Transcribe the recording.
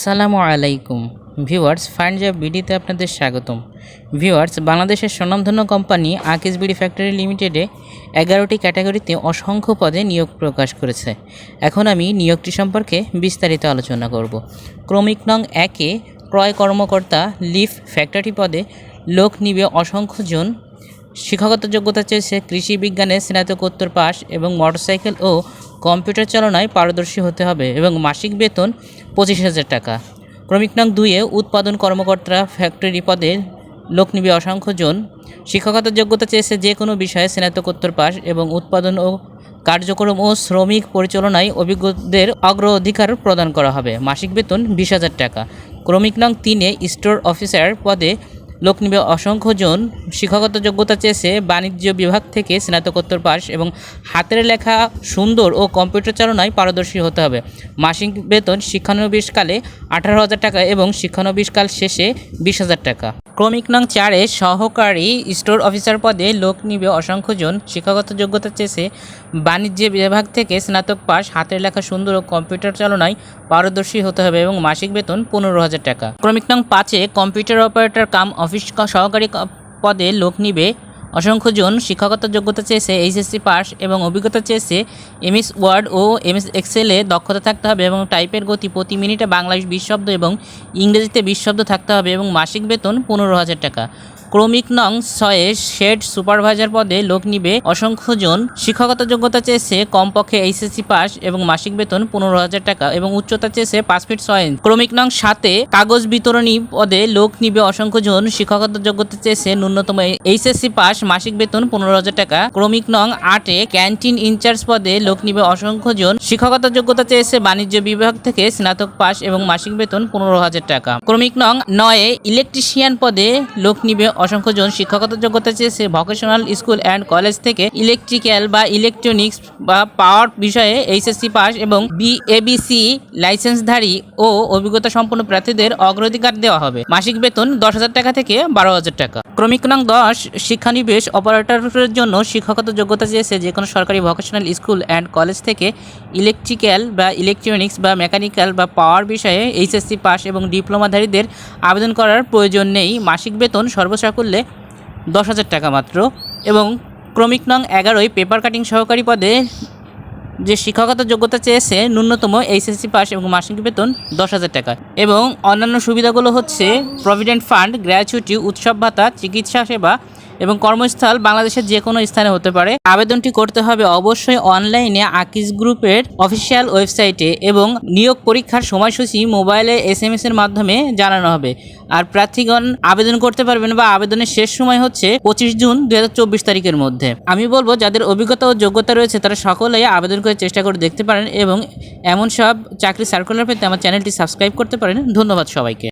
আসসালামু আলাইকুম। Viewers, fine job বিডিতে আপনাদের স্বাগতম। ভিউয়ার্স, বাংলাদেশের স্বনামধন্য কোম্পানি আকিস বিডি ফ্যাক্টরি লিমিটেডে এগারোটি ক্যাটাগরিতে অসংখ্য পদে নিয়োগ প্রকাশ করেছে। এখন আমি নিয়োগটি সম্পর্কে বিস্তারিত আলোচনা করব। ক্রমিক নং একে ক্রয় কর্মকর্তা লিফ ফ্যাক্টরি পদে লোক নিবে অসংখ্য জন। শিক্ষাগত যোগ্যতা চেয়েছে কৃষি বিজ্ঞানে স্নাতকোত্তর পাস এবং মোটরসাইকেল ও কম্পিউটার চালনায় পারদর্শী হতে হবে এবং মাসিক বেতন পঁচিশ হাজার টাকা। ক্রমিক নং দুইয়ে উৎপাদন কর্মকর্তা ফ্যাক্টরি পদে লোক নিবে অসংখ্য জন। শিক্ষাগত যোগ্যতা চেয়েছে যে কোনো বিষয়ে স্নাতকোত্তর পাস এবং উৎপাদন ও কার্যক্রম ও শ্রমিক পরিচালনায় অভিজ্ঞদের অগ্রাধিকার প্রদান করা হবে। মাসিক বেতন বিশ হাজার টাকা। ক্রমিক নং তিনে স্টোর অফিসার পদে লোক নিবে অসংখ্য জন। শিক্ষাগত যোগ্যতা চেয়েছে বাণিজ্য বিভাগ থেকে স্নাতকোত্তর পাস এবং হাতের লেখা সুন্দর ও কম্পিউটার চালনায় পারদর্শী হতে হবে। মাসিক বেতন শিক্ষানবিশকালে আঠারো হাজার টাকা এবং শিক্ষানবিশকাল শেষে বিশ হাজার টাকা। ক্রমিক নং চারে সহকারী স্টোর অফিসার পদে লোক নিবে অসংখ্যজন শিক্ষাগত যোগ্যতা চেয়েছে বাণিজ্য বিভাগ থেকে স্নাতক পাস হাতের লেখা সুন্দর ও কম্পিউটার চালনায় পারদর্শী হতে হবে এবং মাসিক বেতন পনেরো হাজার টাকা। ক্রমিক নং পাঁচে কম্পিউটার অপারেটর কাম অফিস সহকারী পদে লোক নিবে। অসংখ্য জন শিক্ষাগত যোগ্যতা চেয়েছে এইচএসসি পাস এবং অভিজ্ঞতা চেয়েছে এমএস ওয়ার্ড ও এমএস এক্সেলে দক্ষতা থাকতে হবে এবং টাইপের গতি প্রতি মিনিটে বাংলায় বিশ শব্দ এবং ইংরেজিতে বিশ শব্দ থাকতে হবে এবং মাসিক বেতন পনেরো হাজার টাকা। ক্রমিক নং ছয়ে শেড সুপারভাইজার পদে লোক নিবে অসংখ্য জন শিক্ষাগত যোগ্যতা চেয়েছে, কমপক্ষে এইচএসসি পাস এবং মাসিক বেতন পনেরো হাজার টাকা এবং উচ্চতা চেয়েছে পাঁচ ফিট ছয় ইঞ্চ। ক্রমিক নং সাতে কাগজ বিতরণী পদে লোক নিবে অসংখ্য জন শিক্ষাগত যোগ্যতা চেয়েছে ন্যূনতম এইচএসসি পাস, মাসিক বেতন পনেরো হাজার টাকা। ক্রমিক নং আটে ক্যান্টিন ইনচার্জ পদে লোক নিবে অসংখ্য জন শিক্ষাগত যোগ্যতা চেয়েছে বাণিজ্য বিভাগ থেকে স্নাতক পাস এবং মাসিক বেতন পনেরো হাজার টাকা। ক্রমিক নং নয়ে ইলেকট্রিশিয়ান পদে লোক নিবে অসংখ্য জন শিক্ষাগত যোগ্যতা চেয়েছে। ভোকেশনাল স্কুল অ্যান্ড কলেজ থেকে ইলেকট্রিক্যাল বা ইলেকট্রনিক্স বা পাওয়ার বিষয়ে এইচএসসি পাস এবং বিএবিসি লাইসেন্সধারী ও অভিজ্ঞতা সম্পন্ন প্রার্থীদের অগ্রাধিকার দেওয়া হবে। মাসিক বেতন দশ হাজার টাকা থেকে বারো হাজার টাকা। ক্রমিক নং দশ, শিক্ষানিবেশ অপারেটরের জন্য শিক্ষাগত যোগ্যতা চেয়েছে যে কোনো সরকারি ভোকেশনাল স্কুল অ্যান্ড কলেজ থেকে ইলেকট্রিক্যাল বা ইলেকট্রনিক্স বা মেকানিক্যাল বা পাওয়ার বিষয়ে এইচএসসি পাস এবং ডিপ্লোমাধারীদের আবেদন করার প্রয়োজন নেই। মাসিক বেতন সর্বসাকুল্যে দশ হাজার টাকা মাত্র এবং ক্রমিক নং এগারোই পেপার কাটিং সহকারী পদে যে শিক্ষকতা যোগ্যতা চেয়েছে ন্যূনতম এইচএসসি পাস এবং মাসিক বেতন দশ হাজার টাকা। এবং অন্যান্য সুবিধাগুলো হচ্ছে প্রভিডেন্ট ফান্ড গ্র্যাচুইটি উৎসব ভাতা, চিকিৎসা সেবা এবং কর্মস্থল বাংলাদেশের যে কোনো স্থানে হতে পারে। আবেদনটি করতে হবে অবশ্যই অনলাইনে আকিস গ্রুপের অফিসিয়াল ওয়েবসাইটে এবং নিয়োগ পরীক্ষার সময়সূচি মোবাইলে এস এম এর মাধ্যমে জানানো হবে। আর প্রার্থীগণ আবেদন করতে পারবেন বা আবেদনের শেষ সময় হচ্ছে পঁচিশ জুন দুই হাজার চব্বিশ তারিখের মধ্যে। আমি বলব, যাদের অভিজ্ঞতা ও যোগ্যতা রয়েছে, তারা সকলেই আবেদন করে চেষ্টা করে দেখতে পারেন এবং এমন সব চাকরি সার্কুলার পেতে আমার চ্যানেলটি সাবস্ক্রাইব করতে পারেন। ধন্যবাদ সবাইকে।